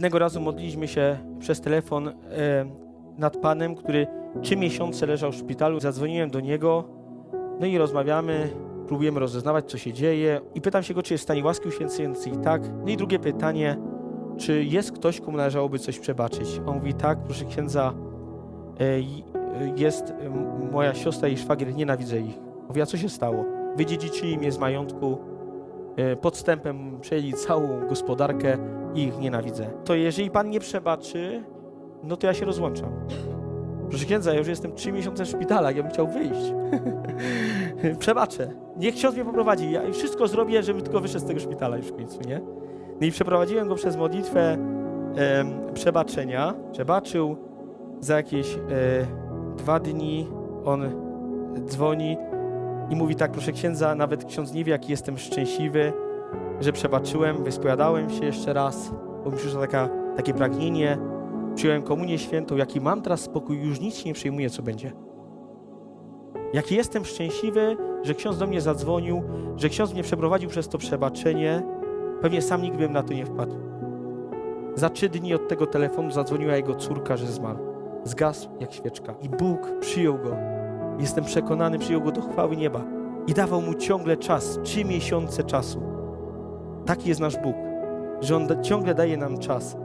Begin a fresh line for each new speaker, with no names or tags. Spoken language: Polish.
Jednego razu modliliśmy się przez telefon e, nad panem, który trzy miesiące leżał w szpitalu. Zadzwoniłem do niego, no i rozmawiamy, próbujemy rozeznawać, co się dzieje. I pytam się go, czy jest w stanie łaski uświęcającej. Tak. No i drugie pytanie, czy jest ktoś, komu należałoby coś przebaczyć? On mówi, tak, proszę księdza, e, e, jest moja siostra i szwagier, nienawidzę ich. Mówi, a co się stało? Wydziedziczyli mnie z majątku, podstępem przejęli całą gospodarkę i ich nienawidzę. To jeżeli Pan nie przebaczy, no to ja się rozłączam. Proszę księdza, ja już jestem trzy miesiące w szpitalach, ja bym chciał wyjść. Przebaczę. Niech ksiądz mnie poprowadzi. Ja wszystko zrobię, żebym tylko wyszedł z tego szpitala już w końcu, nie? No i przeprowadziłem go przez modlitwę em, przebaczenia. Przebaczył. Za jakieś e, dwa dni on dzwoni i mówi tak, proszę księdza, nawet ksiądz nie wie, jaki jestem szczęśliwy, że przebaczyłem, wyspowiadałem się jeszcze raz, bo mi przyszło taka, takie pragnienie, przyjąłem komunię świętą, jaki mam teraz spokój, już nic się nie przejmuję, co będzie. Jaki jestem szczęśliwy, że ksiądz do mnie zadzwonił, że ksiądz mnie przeprowadził przez to przebaczenie, pewnie sam nikt bym na to nie wpadł. Za trzy dni od tego telefonu zadzwoniła jego córka, że zmarł. Zgasł jak świeczka. I Bóg przyjął go. Jestem przekonany, przyjął go do chwały nieba. I dawał mu ciągle czas, trzy miesiące czasu. Taki jest nasz Bóg, że On ciągle daje nam czas.